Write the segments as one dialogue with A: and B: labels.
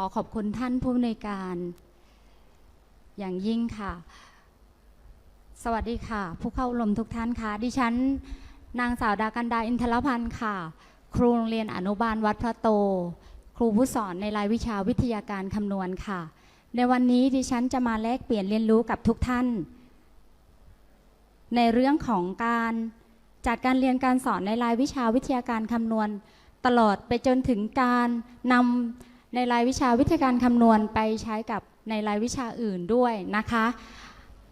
A: อขอบคุณท่านผู้อำนวยการอย่างยิ่งค่ะ สวัสดีค่ะ ผู้เข้าร่วมทุกท่านค่ะ ดิฉัน นางสาวดากันดาอินทรพันธ์ค่ะ ครูโรงเรียนอนุบาลวัดพระโต ครูผู้สอนในรายวิชาวิทยาการคำนวณค่ะ ในวันนี้ดิฉันจะมาแลกเปลี่ยนเรียนรู้กับทุกท่าน ในเรื่องของการจัดการเรียนการสอนในรายวิชาวิทยาการคำนวณ ตลอดไปจนถึงการนำ ในรายวิชาวิทยาการคำนวณไปใช้กับในรายวิชาอื่นด้วยนะคะ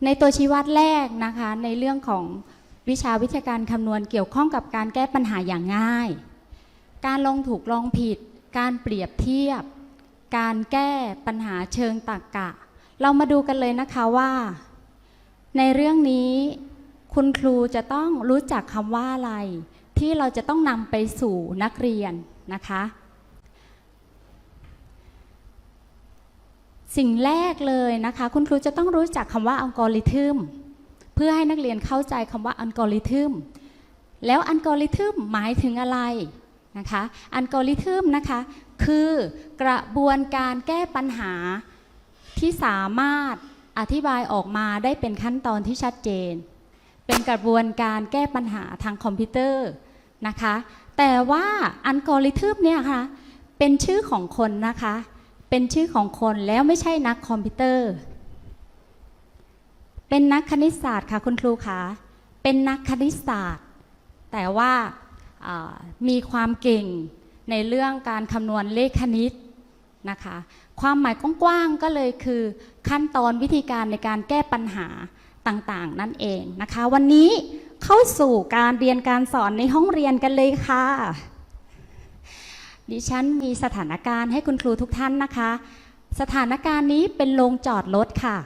A: ในตัวชี้วัดแรกนะคะในเรื่องของวิชาวิทยาการคำนวณเกี่ยวข้องกับการแก้ปัญหาอย่างง่าย การลงถูกลงผิด การเปรียบเทียบ การแก้ปัญหาเชิงตรรกกะ เรามาดูกันเลยนะคะว่า ในเรื่องนี้คุณครูจะต้องรู้จักคำว่าอะไร ที่เราจะต้องนำไปสู่นักเรียนนะคะ สิ่งแรกเลยนะคะ คุณครูจะต้องรู้จักคำว่าอัลกอริทึมเพื่อให้นักเรียนเข้าใจคำว่าอัลกอริทึมแล้วอัลกอริทึมหมายถึงอะไรนะคะอัลกอริทึมนะคะคือกระบวนการแก้ปัญหาที่สามารถอธิบายออกมาได้เป็นขั้นตอนที่ชัดเจน เป็นกระบวนการแก้ปัญหาทางคอมพิวเตอร์นะคะ แต่ว่าอัลกอริทึมเนี่ยค่ะเป็นชื่อของคนนะคะ เป็นชื่อของคนแล้วไม่ใช่นักคอมพิวเตอร์ เป็นนักคณิตศาสตร์ค่ะคุณครูคะเป็นนักคณิตศาสตร์ แต่ว่ามีความเก่งในเรื่องการคำนวณเลขคณิตนะคะ ความหมายกว้างๆก็เลยคือขั้นตอนวิธีการในการแก้ปัญหาต่างๆ นั่นเองนะคะ วันนี้เข้าสู่การเรียนการสอนในห้องเรียนกันเลยค่ะ ดิฉันมีสถานการณ์ให้คุณครูทุกท่านนะคะ สถานการณ์นี้เป็นโรงจอดรถค่ะ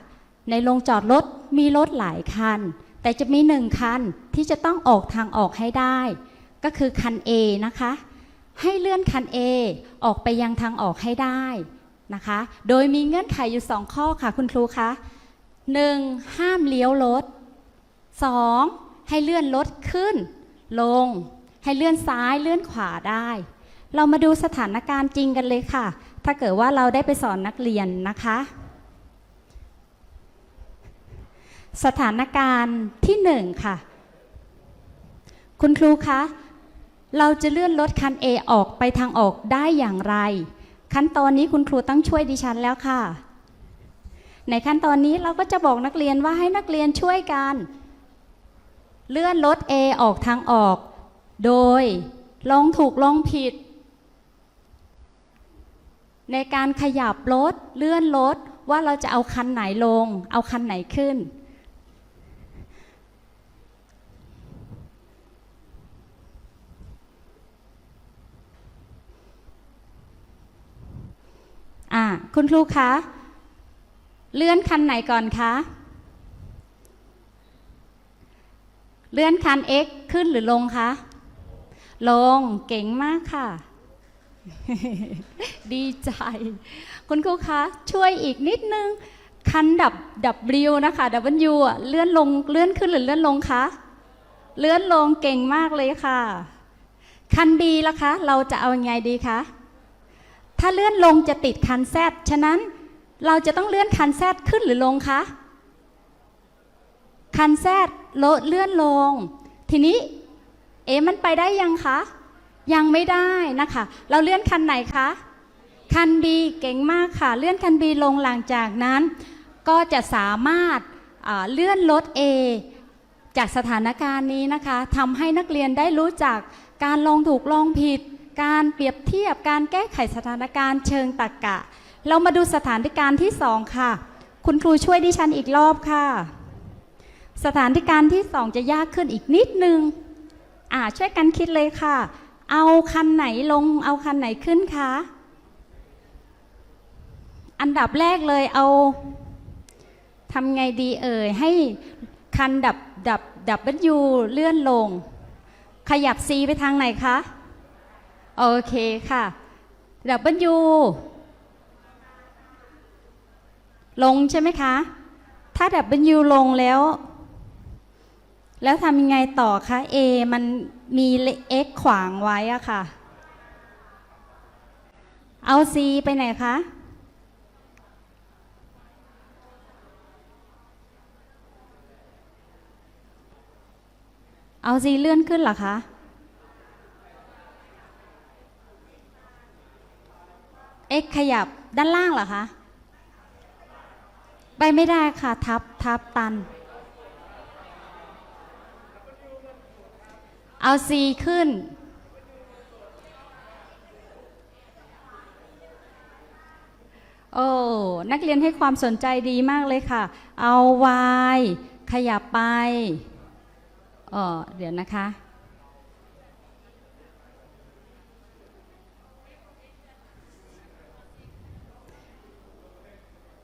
A: ในโรงจอดรถมีรถหลายคัน แต่จะมีหนึ่งคันที่จะต้องออกทางออกให้ได้ ก็คือคัน A นะคะ ให้เลื่อนคัน A ออกไปยังทางออกให้ได้นะคะ โดยมีเงื่อนไขอยู่สองข้อค่ะคุณครูคะหนึ่งห้ามเลี้ยวรถสองให้เลื่อนรถขึ้น ลง ให้เลื่อนซ้ายเลื่อนขวาได้ เรามาดูสถานการณ์จริงกันเลยค่ะ ถ้าเกิดว่าเราได้ไปสอนนักเรียนนะคะ สถานการณ์ที่หนึ่งค่ะ คุณครูคะ เราจะเลื่อนรถคัน A ออกไปทางออกได้อย่างไร ขั้นตอนนี้คุณครูต้องช่วยดิฉันแล้วค่ะ ในขั้นตอนนี้เราก็จะบอกนักเรียนว่าให้นักเรียนช่วยกัน เลื่อนรถ A ออกทางออก โดยลองถูกลองผิด ในการขยับรถเลื่อนรถว่าเราจะเอาคันไหนลง เอาคันไหนขึ้น อ่าคุณครูคะ เลื่อนคันไหนก่อนคะเลื่อนคัน X ขึ้นหรือลงคะ ลง เก่งมากค่ะ ดีใจ คุณครูคะช่วยอีกนิดนึง คันดับดับบิวนะคะดับเบิลยูอะเลื่อนลงเลื่อนขึ้นหรือเลื่อนลงคะเลื่อนลงเก่งมากเลยค่ะ คันดีล่ะคะ เราจะเอายังไงดีคะถ้าเลื่อนลงจะติดคันแซดฉะนั้นเราจะต้องเลื่อนคันแซดขึ้นหรือลงคะคันแซดลดเลื่อนลง ทีนี้ เอ๊มันไปได้ยังคะ ยังไม่ได้นะคะ เราเลื่อนคันไหนคะ คันบีเก่งมากค่ะ เลื่อนคันบีลงหลังจากนั้น ก็จะสามารถเลื่อนรถ A จากสถานการณ์นี้นะคะทำให้นักเรียนได้รู้จักการลองถูกลองผิด การเปรียบเทียบการแก้ไขสถานการณ์เชิงตรรกกะ เรามาดูสถานการณ์ที่สองค่ะ คุณครูช่วยดิฉันอีกรอบค่ะ สถานการณ์ที่สองจะยากขึ้นอีกนิดนึง อ่าช่วยกันคิดเลยค่ะ เอาคันไหนลง เอาคันไหนขึ้นคะ อันดับแรกเลยเอาทำไงดีเอ่ย ให้คันดับดับดับเบิลยูเลื่อนลง ขยับ C ไปทางไหนคะ โอเคค่ะดับเบิลยูลงใช่ไหมคะ ถ้าดับเบิลยูลงแล้ว แล้วทำยังไงต่อคะเอมันมีเอขวางไว้อะค่ะ เอาซีไปไหนคะเอาซีเลื่อนขึ้นหรอคะ เอ็ขยับด้านล่างหรอคะ ไปไม่ได้ค่ะ ทับทับตัน เอาซีขึ้น โอ้ นักเรียนให้ความสนใจดีมากเลยค่ะ เอา y ขยับไปเออเดี๋ยวนะคะ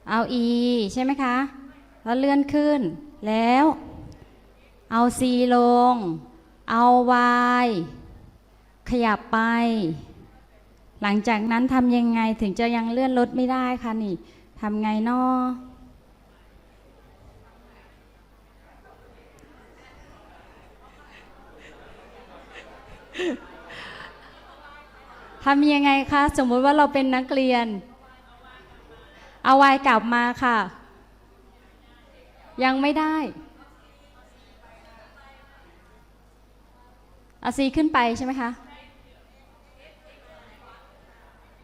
A: เอา e ใช่ไหมคะ แล้วเลื่อนขึ้น แล้ว เอา c ลง เอา y ขยับไป หลังจากนั้นทำยังไงถึงจะยังเลื่อนรถไม่ได้คะนี่ทำไงนอทำยังไงคะ สมมติว่าเราเป็นนักเรียน เอาวายกลับมาค่ะ ยังไม่ได้ เอาซีขึ้นไปใช่ไหมคะ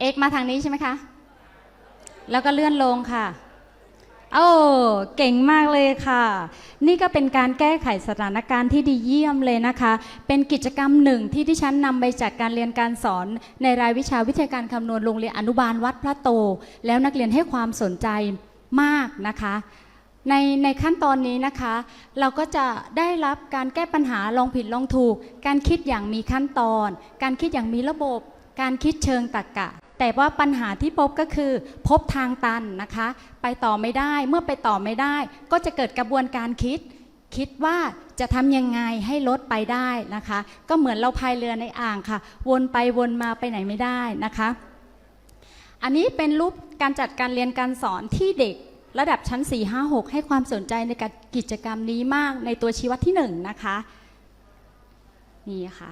A: เอกมาทางนี้ใช่ไหมคะ แล้วก็เลื่อนลงค่ะ โอ้ เก่งมากเลยค่ะ นี่ก็เป็นการแก้ไขสถานการณ์ที่ดีเยี่ยมเลยนะคะ เป็นกิจกรรมหนึ่งที่ที่ฉันนำไปจากการเรียนการสอน ในรายวิชาวิทยาการคำนวณโรงเรียนอนุบาลวัดพระโต แล้วนักเรียนให้ความสนใจมากนะคะ ในในขั้นตอนนี้นะคะ เราก็จะได้รับการแก้ปัญหาลองผิดลองถูก การคิดอย่างมีขั้นตอน การคิดอย่างมีระบบ การคิดเชิงตรรกะแต่ว่าปัญหาที่พบก็คือ พบทางตันนะคะ ไปต่อไม่ได้เมื่อไปต่อไม่ได้ ก็จะเกิดกระบวนการคิด คิดว่าจะทำยังไงให้รถไปได้นะคะ ก็เหมือนเราพายเรือในอ่างค่ะ วนไปวนมาไปไหนไม่ได้นะคะ อันนี้เป็นรูปการจัดการเรียนการสอนที่เด็ก ระดับชั้น 4 5 6 ให้ความสนใจในการกิจกรรมนี้มากในตัวชี้วัดที่ 1 นะคะ นี่ค่ะ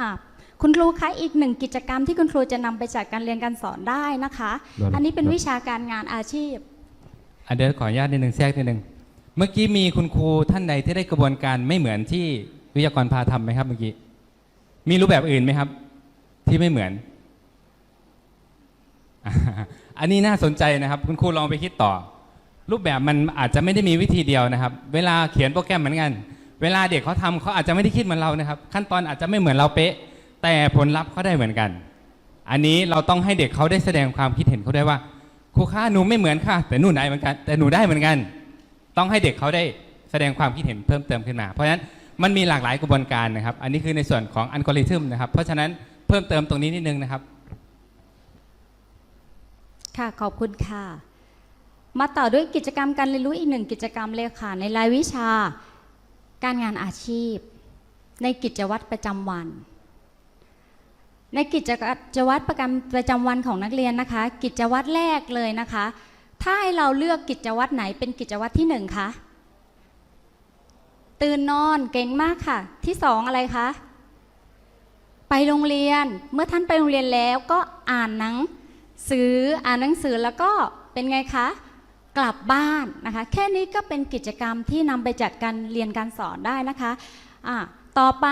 A: อะคุณครูคะอีกหนึ่งกิจกรรมที่คุณครูจะนำไปจัดการเรียนการสอนได้นะคะ
B: ได้
A: อันนี้เป็นวิชาการงานอาชีพ
B: อันเดี๋ยวขออนุญาตนิดนึงแทรกนิดนึงเมื่อกี้มีคุณครูท่านใดที่ได้กระบวนการไม่เหมือนที่วิทยากรพาทำไหมครับเมื่อกี้มีรูปแบบอื่นไหมครับ ที่ไม่เหมือน อันนี้น่าสนใจนะครับ คุณครูลองไปคิดต่อ รูปแบบมันอาจจะไม่ได้มีวิธีเดียวนะครับ เวลาเขียนโปรแกรมเหมือนกัน เวลาเด็กเขาทำเขาอาจจะไม่ได้คิดเหมือนเรานะครับ ขั้นตอนอาจจะไม่เหมือนเราเป๊ะ แต่ผลลัพธ์เขาได้เหมือนกัน อันนี้เราต้องให้เด็กเขาได้แสดงความคิดเห็นเขาได้ว่าครูคะหนูไม่เหมือนค่ะ แต่หนูได้เหมือนกัน แต่หนูได้เหมือนกัน ต้องให้เด็กเขาได้แสดงความคิดเห็นเพิ่มเติมขึ้นมา เพราะฉะนั้นมันมีหลากหลายกระบวนการนะครับ อันนี้คือในส่วนของอัลกอริทึมนะครับ เพราะฉะนั้นเพิ่มเติมตรงนี้นิดนึงนะครับ
A: ค่ะ ขอบคุณค่ะ มาต่อด้วยกิจกรรมการเรียนรู้อีกหนึ่งกิจกรรมเลยค่ะ ในรายวิชาการงานอาชีพ ในกิจวัตรประจำวัน ในกิจวัตรประจำประจำวันของนักเรียนนะคะ กิจวัตรแรกเลยนะคะ ถ้าให้เราเลือกกิจวัตรไหนเป็นกิจวัตรที่หนึ่งคะตื่นนอนเก่งมากค่ะ ที่สองอะไรคะไปโรงเรียนเมื่อท่านไปโรงเรียนแล้วก็อ่านหนัง สืออ่านหนังสือแล้วก็เป็นไงคะ กลับบ้านนะคะ แค่นี้ก็เป็นกิจกรรมที่นำไปจัดการเรียนการสอนได้นะคะอะต่อไป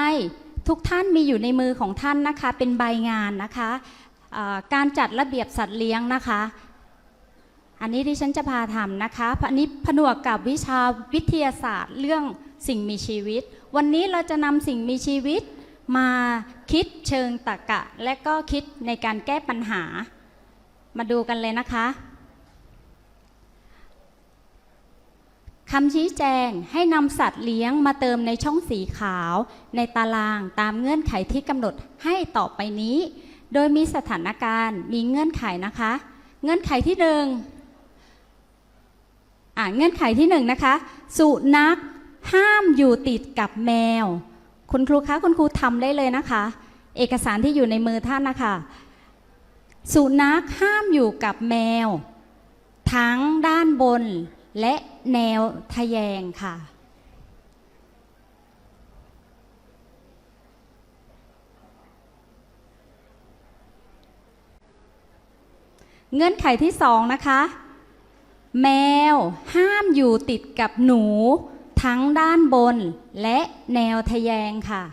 A: ทุกท่านมีอยู่ในมือของท่านนะคะ เป็นใบงานนะคะอ่าการจัดระเบียบสัตว์เลี้ยงนะคะ อันนี้ที่ฉันจะพาทำนะคะอันนี้ผนวกกับวิชาวิทยาศาสตร์เรื่องสิ่งมีชีวิต วันนี้เราจะนำสิ่งมีชีวิตมาคิดเชิงตรรกะ และก็คิดในการแก้ปัญหา มาดูกันเลยนะคะคำชี้แจงให้นำสัตว์เลี้ยงมาเติมในช่องสีขาว ในตารางตามเงื่อนไขที่กำหนดให้ต่อไปนี้ โดยมีสถานการณ์มีเงื่อนไขนะคะ เงื่อนไขที่หนึ่งอ่าเงื่อนไขที่หนึ่งนะคะ สุนัขห้ามอยู่ติดกับแมว คุณครูคะคุณครูทำได้เลยนะคะ เอกสารที่อยู่ในมือท่านนะคะ สุนัขห้ามอยู่กับแมว ทั้งด้านบนและแนวทะแยงค่ะ เงื่อนไขที่สองนะคะ แมวห้ามอยู่ติดกับหนู ทั้งด้านบนและแนวทะแยงค่ะ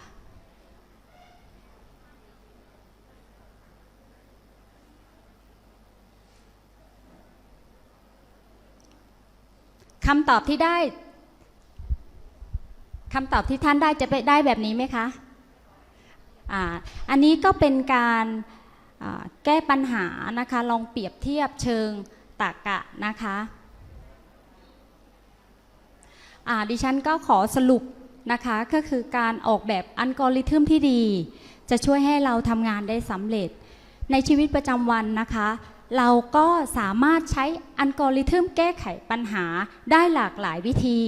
A: คำตอบที่ได้คำตอบที่ท่านได้จะไปได้แบบนี้ไหมคะอ่าอันนี้ก็เป็นการแก้ปัญหานะคะ ลองเปรียบเทียบเชิงตรกะนะคะดิฉันก็ขอสรุปนะคะก็คือการออกแบบอัลกอริทึมที่ดี จะช่วยให้เราทำงานได้สำเร็จในชีวิตประจำวันนะคะ เราก็สามารถใช้อัลกอริทึมแก้ไขปัญหาได้หลากหลายวิธี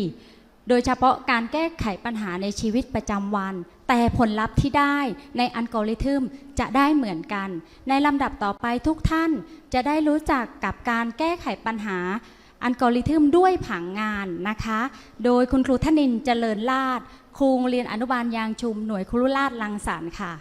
A: โดยเฉพาะการแก้ไขปัญหาในชีวิตประจำวัน แต่ผลลัพธ์ที่ได้ในอัลกอริทึมจะได้เหมือนกัน ในลำดับต่อไปทุกท่านจะได้รู้จักกับการแก้ไขปัญหาอัลกอริทึมด้วยผังงานนะคะ โดยคุณครูธนินเจริญลาดครูโรงเรียนอนุบาลยางชุมหน่วยครุลาดลังสรรค์ค่ะ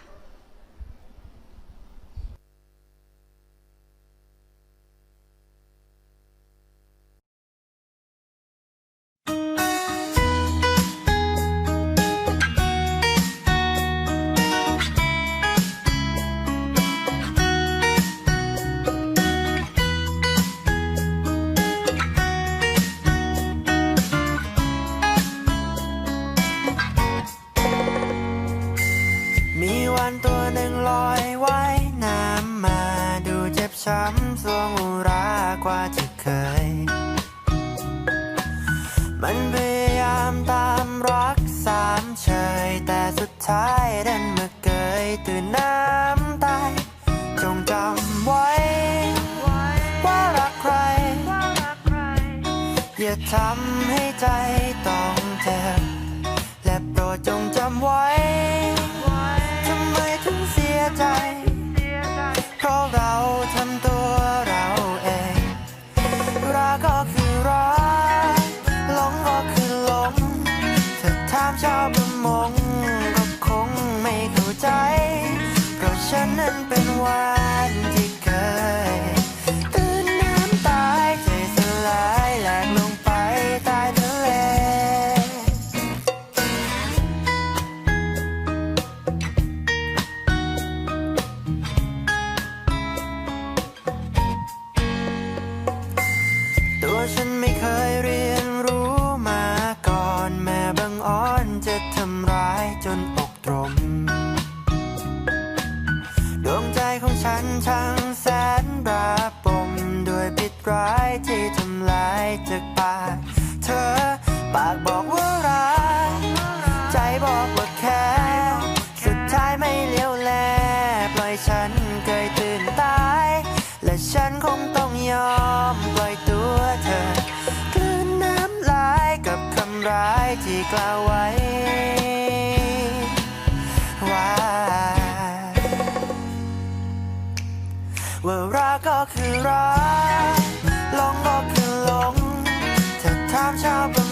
A: า
C: ยดันมาเกยตื่นน้ำตาย จงจำไว้ ว่ารักใคร อย่าทำให้ใจต้องเจ็บและโปรดจงจำไว้ ทำไมถึงเสียใจ เพราะเราทำตัวเราเอง รักก็คือรักหลงก็คือหลงถ้าถามชาวประมง ฉันนั้นเป็นวันที่ ที่กล่าวไว้ ว่าว่ารักก็คือรักหลงก็คือหลงถ้าถามชาว